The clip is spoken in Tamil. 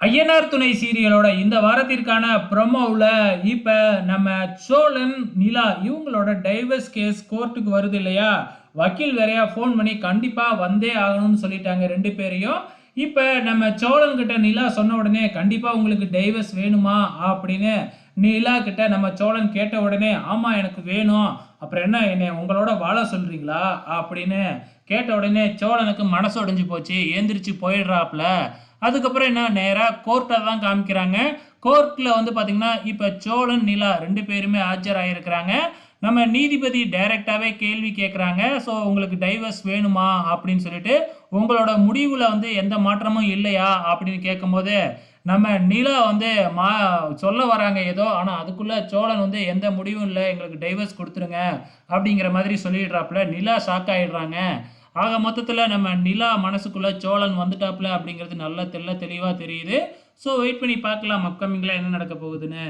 ஐயனார் துணை சீரியலோட இந்த வாரத்திற்கான ப்ரொமோவில் இப்போ நம்ம சோழன் நிலா இவங்களோட டைவர்ஸ் கேஸ் கோர்ட்டுக்கு வருது இல்லையா? வக்கீல் வேறையா ஃபோன் பண்ணி கண்டிப்பாக வந்தே ஆகணும்னு சொல்லிட்டாங்க ரெண்டு பேரையும். இப்போ நம்ம சோழன்கிட்ட நிலா சொன்ன உடனே கண்டிப்பாக உங்களுக்கு டைவர்ஸ் வேணுமா அப்படின்னு நிலா கிட்ட நம்ம சோழன் கேட்ட உடனே ஆமாம் எனக்கு வேணும். அப்புறம் என்ன என்னை உங்களோட வாழ சொல்கிறீங்களா அப்படின்னு கேட்ட உடனே சோழனுக்கு மனசு உடஞ்சி போச்சு. ஏந்திரிச்சு போயிடுறாப்புல அதுக்கப்புறம் என்ன நேராக கோர்ட்டை தான் காமிக்கிறாங்க. கோர்ட்டில் வந்து பார்த்திங்கன்னா இப்போ சோழன் நிலா ரெண்டு பேருமே ஆஜராகிருக்கிறாங்க நம்ம நீதிபதி டைரெக்டாகவே கேள்வி கேட்குறாங்க ஸோ உங்களுக்கு டைவர்ஸ் வேணுமா? அப்படின்னு சொல்லிட்டு உங்களோட முடிவில் வந்து எந்த மாற்றமும் இல்லையா? அப்படின்னு கேட்கும்போது நம்ம நிலா வந்து மா சொல்ல வராங்க ஏதோ ஆனால் அதுக்குள்ளே சோழன் வந்து எந்த முடிவும் இல்லை எங்களுக்கு டைவர்ஸ் கொடுத்துருங்க அப்படிங்கிற மாதிரி சொல்லிடுறாப்புல நிலா ஷாக் ஆகிடுறாங்க ஆக மொத்தத்தில் நம்ம நிலா மனசுக்குள்ளே சோழன் வந்துட்டாப்புல அப்படிங்கிறது நல்ல தெல்ல தெளிவாக தெரியுது. ஸோ வெயிட் பண்ணி பார்க்கலாம் அப்கமிங்கில் என்ன நடக்க போகுதுன்னு.